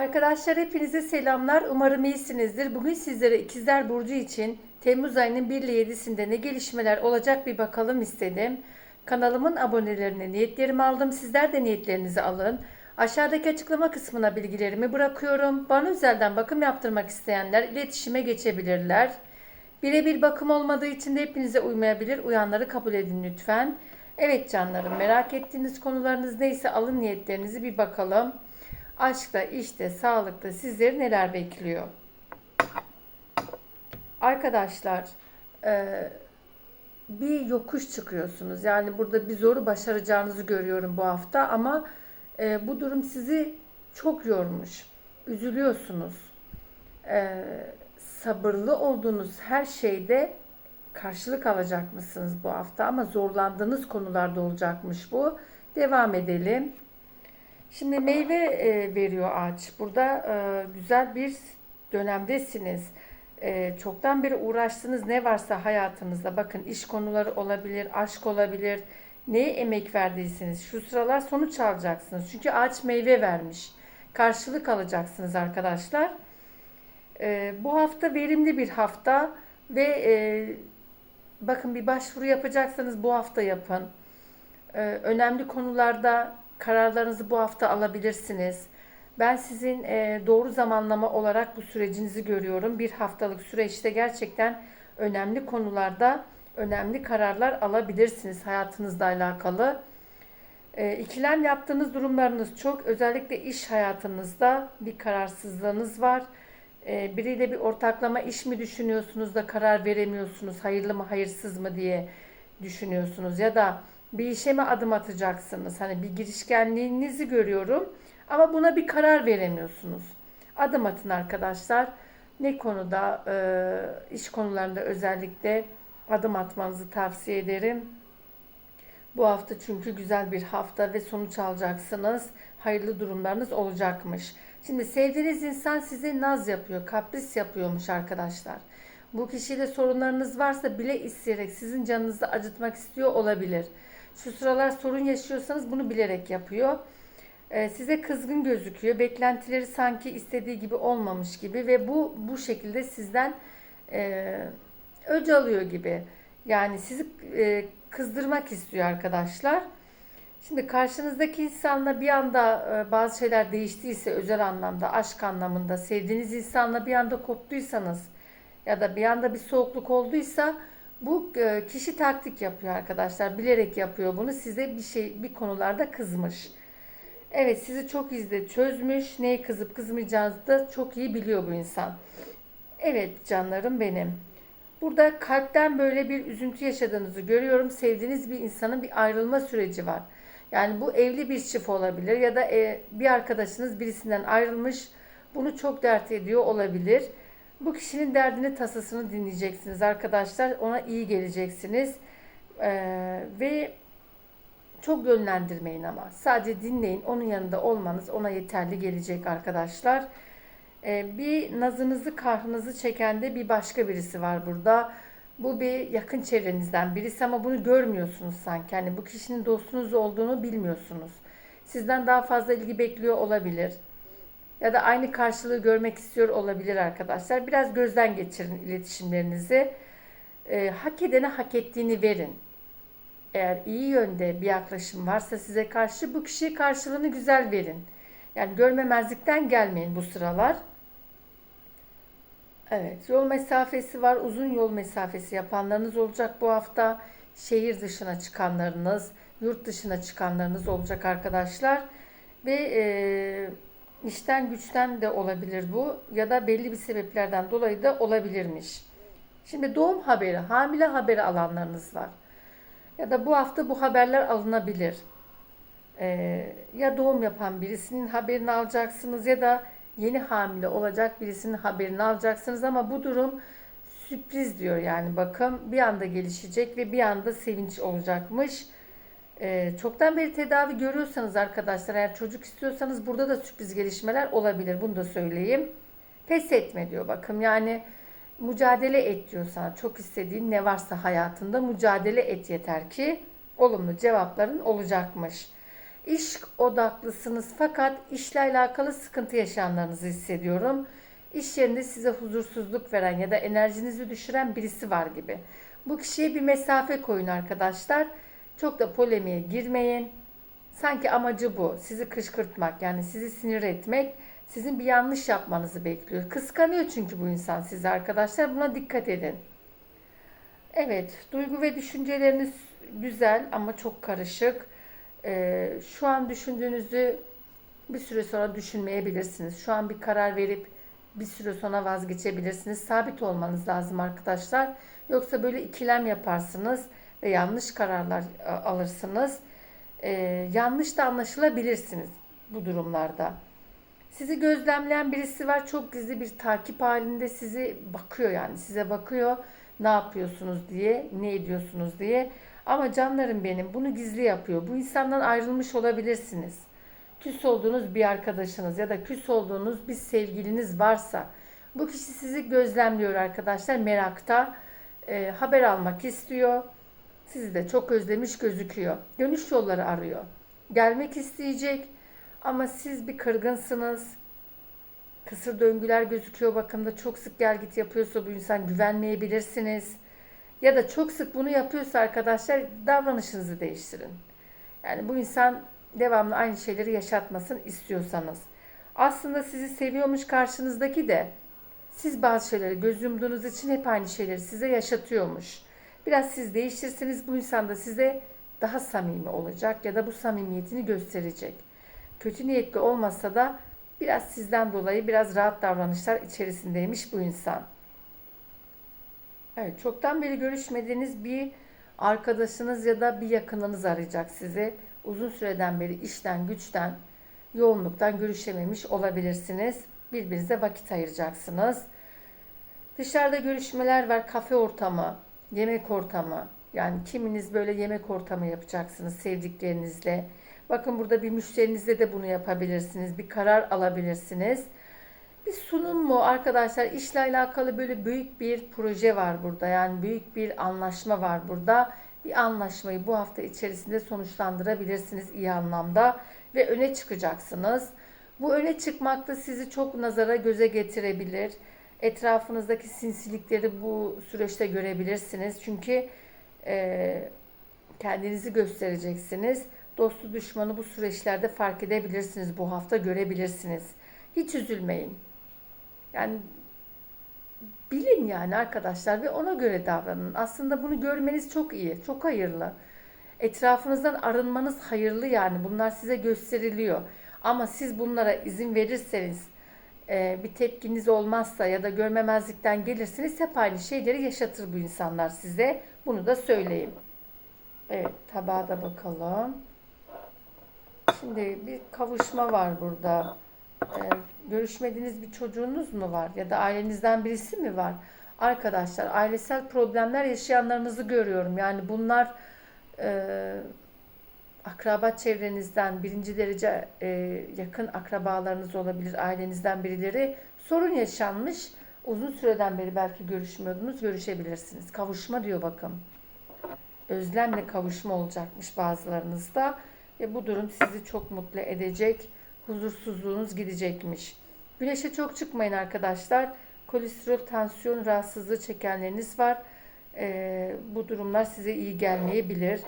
Arkadaşlar hepinize selamlar. Umarım iyisinizdir. Bugün sizlere ikizler Burcu için Temmuz ayının 1 ile 7'sinde ne gelişmeler olacak bir bakalım istedim. Kanalımın abonelerine niyetlerimi aldım. Sizler de niyetlerinizi alın. Aşağıdaki açıklama kısmına bilgilerimi bırakıyorum. Bana özelden bakım yaptırmak isteyenler iletişime geçebilirler. Birebir bakım olmadığı için de hepinize uymayabilir. Uyanları kabul edin lütfen. Evet canlarım merak ettiğiniz konularınız neyse alın niyetlerinizi bir bakalım. Aşkta, işte, sağlıkta sizleri neler bekliyor? Arkadaşlar, e, bir yokuş çıkıyorsunuz. Yani burada bir zoru başaracağınızı görüyorum bu hafta ama e, bu durum sizi çok yormuş. Üzülüyorsunuz. E, sabırlı olduğunuz her şeyde karşılık alacak mısınız bu hafta ama zorlandığınız konularda olacakmış bu. Devam edelim. Şimdi meyve e, veriyor ağaç. Burada e, güzel bir dönemdesiniz. E, çoktan beri uğraştığınız ne varsa hayatınızda bakın iş konuları olabilir, aşk olabilir. Neye emek verdiyseniz şu sıralar sonuç alacaksınız. Çünkü ağaç meyve vermiş. Karşılık alacaksınız arkadaşlar. E, bu hafta verimli bir hafta ve e, bakın bir başvuru yapacaksanız bu hafta yapın. E, önemli konularda kararlarınızı bu hafta alabilirsiniz. Ben sizin e, doğru zamanlama olarak bu sürecinizi görüyorum. Bir haftalık süreçte gerçekten önemli konularda önemli kararlar alabilirsiniz hayatınızla alakalı. E, ikilem yaptığınız durumlarınız çok. Özellikle iş hayatınızda bir kararsızlığınız var. E, biriyle bir ortaklama iş mi düşünüyorsunuz da karar veremiyorsunuz. Hayırlı mı hayırsız mı diye düşünüyorsunuz. Ya da bir işe mi adım atacaksınız? Hani bir girişkenliğinizi görüyorum ama buna bir karar veremiyorsunuz. Adım atın arkadaşlar. Ne konuda, e, iş konularında özellikle adım atmanızı tavsiye ederim. Bu hafta çünkü güzel bir hafta ve sonuç alacaksınız. Hayırlı durumlarınız olacakmış. Şimdi sevdiğiniz insan size naz yapıyor, kapris yapıyormuş arkadaşlar. Bu kişiyle sorunlarınız varsa bile isteyerek sizin canınızı acıtmak istiyor olabilir. Şu sıralar sorun yaşıyorsanız bunu bilerek yapıyor. Ee, size kızgın gözüküyor. Beklentileri sanki istediği gibi olmamış gibi ve bu bu şekilde sizden e, öc alıyor gibi. Yani sizi e, kızdırmak istiyor arkadaşlar. Şimdi karşınızdaki insanla bir anda e, bazı şeyler değiştiyse özel anlamda, aşk anlamında, sevdiğiniz insanla bir anda koptuysanız ya da bir anda bir soğukluk olduysa bu e, kişi taktik yapıyor arkadaşlar. Bilerek yapıyor bunu. Size bir şey bir konularda kızmış. Evet sizi çok izle çözmüş. Neye kızıp kızmayacağınızı da çok iyi biliyor bu insan. Evet canlarım benim. Burada kalpten böyle bir üzüntü yaşadığınızı görüyorum. Sevdiğiniz bir insanın bir ayrılma süreci var. Yani bu evli bir çift olabilir ya da e, bir arkadaşınız birisinden ayrılmış. Bunu çok dert ediyor olabilir. Bu kişinin derdini tasasını dinleyeceksiniz arkadaşlar. Ona iyi geleceksiniz. Ee, ve çok yönlendirmeyin ama. Sadece dinleyin. Onun yanında olmanız ona yeterli gelecek arkadaşlar. Ee, bir nazınızı kahrınızı çeken de bir başka birisi var burada. Bu bir yakın çevrenizden birisi ama bunu görmüyorsunuz sanki. Yani bu kişinin dostunuz olduğunu bilmiyorsunuz. Sizden daha fazla ilgi bekliyor olabilir ya da aynı karşılığı görmek istiyor olabilir arkadaşlar. Biraz gözden geçirin iletişimlerinizi. E, hak edene hak ettiğini verin. Eğer iyi yönde bir yaklaşım varsa size karşı bu kişiye karşılığını güzel verin. Yani görmemezlikten gelmeyin bu sıralar. Evet, yol mesafesi var. Uzun yol mesafesi yapanlarınız olacak bu hafta. Şehir dışına çıkanlarınız, yurt dışına çıkanlarınız olacak arkadaşlar. Ve eee İşten güçten de olabilir bu ya da belli bir sebeplerden dolayı da olabilirmiş. Şimdi doğum haberi, hamile haberi alanlarınız var. Ya da bu hafta bu haberler alınabilir. Ee, ya doğum yapan birisinin haberini alacaksınız ya da yeni hamile olacak birisinin haberini alacaksınız ama bu durum sürpriz diyor yani bakın bir anda gelişecek ve bir anda sevinç olacakmış. Ee, çoktan beri tedavi görüyorsanız arkadaşlar eğer çocuk istiyorsanız burada da sürpriz gelişmeler olabilir. Bunu da söyleyeyim. Pes etme diyor bakın yani mücadele et diyor sana. Çok istediğin ne varsa hayatında mücadele et yeter ki olumlu cevapların olacakmış. İş odaklısınız fakat işle alakalı sıkıntı yaşayanlarınızı hissediyorum. İş yerinde size huzursuzluk veren ya da enerjinizi düşüren birisi var gibi. Bu kişiye bir mesafe koyun arkadaşlar. Çok da polemiğe girmeyin. Sanki amacı bu. Sizi kışkırtmak yani sizi sinir etmek. Sizin bir yanlış yapmanızı bekliyor. Kıskanıyor çünkü bu insan sizi arkadaşlar. Buna dikkat edin. Evet, duygu ve düşünceleriniz güzel ama çok karışık. Ee, şu an düşündüğünüzü bir süre sonra düşünmeyebilirsiniz. Şu an bir karar verip bir süre sonra vazgeçebilirsiniz. Sabit olmanız lazım arkadaşlar. Yoksa böyle ikilem yaparsınız ve yanlış kararlar e, alırsınız. Ee, yanlış da anlaşılabilirsiniz bu durumlarda. Sizi gözlemleyen birisi var. Çok gizli bir takip halinde sizi bakıyor yani. Size bakıyor ne yapıyorsunuz diye, ne ediyorsunuz diye. Ama canlarım benim bunu gizli yapıyor. Bu insandan ayrılmış olabilirsiniz. Küs olduğunuz bir arkadaşınız ya da küs olduğunuz bir sevgiliniz varsa bu kişi sizi gözlemliyor arkadaşlar merakta. E, haber almak istiyor. Sizi de çok özlemiş gözüküyor. Dönüş yolları arıyor. Gelmek isteyecek ama siz bir kırgınsınız. Kısır döngüler gözüküyor bakımda çok sık gel git yapıyorsa bu insan güvenmeyebilirsiniz. Ya da çok sık bunu yapıyorsa arkadaşlar davranışınızı değiştirin. Yani bu insan devamlı aynı şeyleri yaşatmasın istiyorsanız. Aslında sizi seviyormuş karşınızdaki de siz bazı şeyleri göz yumduğunuz için hep aynı şeyleri size yaşatıyormuş. Biraz siz değiştirseniz bu insan da size daha samimi olacak ya da bu samimiyetini gösterecek. Kötü niyetli olmasa da biraz sizden dolayı biraz rahat davranışlar içerisindeymiş bu insan. Evet, çoktan beri görüşmediğiniz bir arkadaşınız ya da bir yakınınız arayacak sizi. Uzun süreden beri işten, güçten, yoğunluktan görüşememiş olabilirsiniz. Birbirinize vakit ayıracaksınız. Dışarıda görüşmeler var, kafe ortamı, yemek ortamı. Yani kiminiz böyle yemek ortamı yapacaksınız sevdiklerinizle. Bakın burada bir müşterinizle de bunu yapabilirsiniz. Bir karar alabilirsiniz. Bir sunum mu arkadaşlar işle alakalı böyle büyük bir proje var burada. Yani büyük bir anlaşma var burada. Bir anlaşmayı bu hafta içerisinde sonuçlandırabilirsiniz iyi anlamda ve öne çıkacaksınız. Bu öne çıkmak da sizi çok nazara göze getirebilir. Etrafınızdaki sinsilikleri bu süreçte görebilirsiniz. Çünkü e, kendinizi göstereceksiniz. Dostu düşmanı bu süreçlerde fark edebilirsiniz. Bu hafta görebilirsiniz. Hiç üzülmeyin. Yani bilin yani arkadaşlar ve ona göre davranın. Aslında bunu görmeniz çok iyi, çok hayırlı. Etrafınızdan arınmanız hayırlı yani. Bunlar size gösteriliyor. Ama siz bunlara izin verirseniz, bir tepkiniz olmazsa ya da görmemezlikten gelirsiniz hep aynı şeyleri yaşatır bu insanlar size. Bunu da söyleyeyim. Evet tabağa da bakalım. Şimdi bir kavuşma var burada. Ee, görüşmediğiniz bir çocuğunuz mu var ya da ailenizden birisi mi var? Arkadaşlar ailesel problemler yaşayanlarınızı görüyorum. Yani bunlar e, akraba çevrenizden birinci derece e, yakın akrabalarınız olabilir, ailenizden birileri sorun yaşanmış. Uzun süreden beri belki görüşmüyordunuz, görüşebilirsiniz. Kavuşma diyor bakın. Özlemle kavuşma olacakmış bazılarınızda ve bu durum sizi çok mutlu edecek huzursuzluğunuz gidecekmiş. Güneşe çok çıkmayın arkadaşlar. Kolesterol, tansiyon rahatsızlığı çekenleriniz var. Ee, bu durumlar size iyi gelmeyebilir.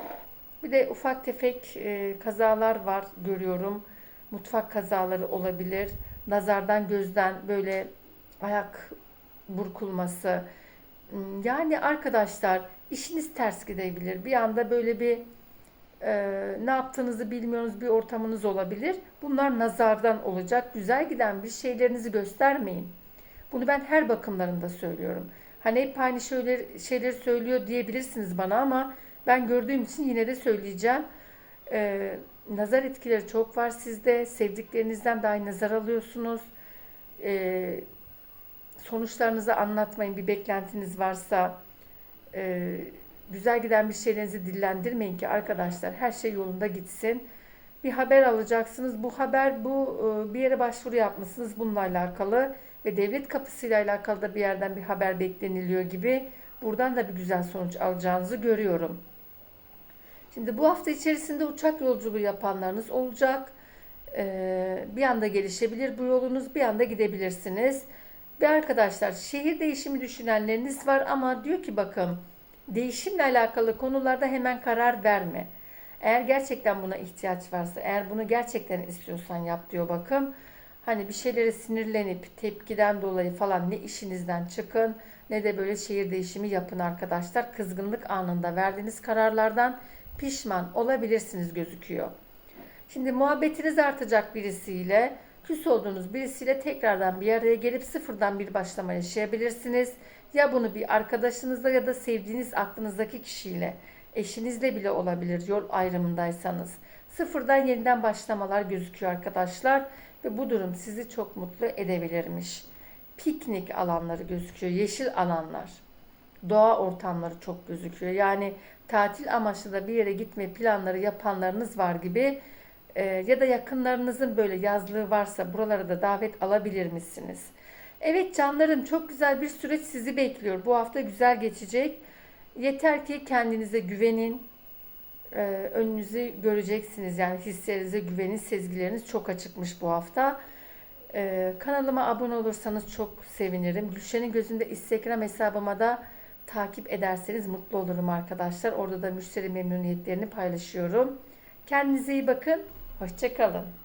Bir de ufak tefek e, kazalar var görüyorum. Mutfak kazaları olabilir. Nazardan gözden böyle ayak burkulması. Hmm, yani arkadaşlar işiniz ters gidebilir. Bir anda böyle bir e, ne yaptığınızı bilmiyorsunuz bir ortamınız olabilir. Bunlar nazardan olacak. Güzel giden bir şeylerinizi göstermeyin. Bunu ben her bakımlarında söylüyorum. Hani hep aynı şeyler, şeyleri söylüyor diyebilirsiniz bana ama ben gördüğüm için yine de söyleyeceğim. Ee, nazar etkileri çok var sizde. Sevdiklerinizden dahi nazar alıyorsunuz. Ee, sonuçlarınızı anlatmayın. Bir beklentiniz varsa e, güzel giden bir şeylerinizi dillendirmeyin ki arkadaşlar her şey yolunda gitsin. Bir haber alacaksınız. Bu haber bu e, bir yere başvuru yapmışsınız bununla alakalı ve devlet kapısıyla alakalı da bir yerden bir haber bekleniliyor gibi. Buradan da bir güzel sonuç alacağınızı görüyorum. Şimdi bu hafta içerisinde uçak yolculuğu yapanlarınız olacak. Ee, bir anda gelişebilir bu yolunuz, bir anda gidebilirsiniz. Ve arkadaşlar şehir değişimi düşünenleriniz var ama diyor ki bakın değişimle alakalı konularda hemen karar verme. Eğer gerçekten buna ihtiyaç varsa, eğer bunu gerçekten istiyorsan yap diyor bakın. Hani bir şeylere sinirlenip tepkiden dolayı falan ne işinizden çıkın ne de böyle şehir değişimi yapın arkadaşlar. Kızgınlık anında verdiğiniz kararlardan pişman olabilirsiniz gözüküyor. Şimdi muhabbetiniz artacak birisiyle, küs olduğunuz birisiyle tekrardan bir araya gelip sıfırdan bir başlama yaşayabilirsiniz. Ya bunu bir arkadaşınızla ya da sevdiğiniz aklınızdaki kişiyle, eşinizle bile olabilir yol ayrımındaysanız. Sıfırdan yeniden başlamalar gözüküyor arkadaşlar ve bu durum sizi çok mutlu edebilirmiş. Piknik alanları gözüküyor, yeşil alanlar doğa ortamları çok gözüküyor. Yani tatil amaçlı da bir yere gitme planları yapanlarınız var gibi Ee, ya da yakınlarınızın böyle yazlığı varsa buralara da davet alabilir misiniz? Evet canlarım çok güzel bir süreç sizi bekliyor. Bu hafta güzel geçecek. Yeter ki kendinize güvenin. Ee, önünüzü göreceksiniz. Yani hislerinize güvenin. Sezgileriniz çok açıkmış bu hafta. Ee, kanalıma abone olursanız çok sevinirim. Gülşen'in gözünde Instagram hesabıma da takip ederseniz mutlu olurum arkadaşlar. Orada da müşteri memnuniyetlerini paylaşıyorum. Kendinize iyi bakın. Hoşçakalın.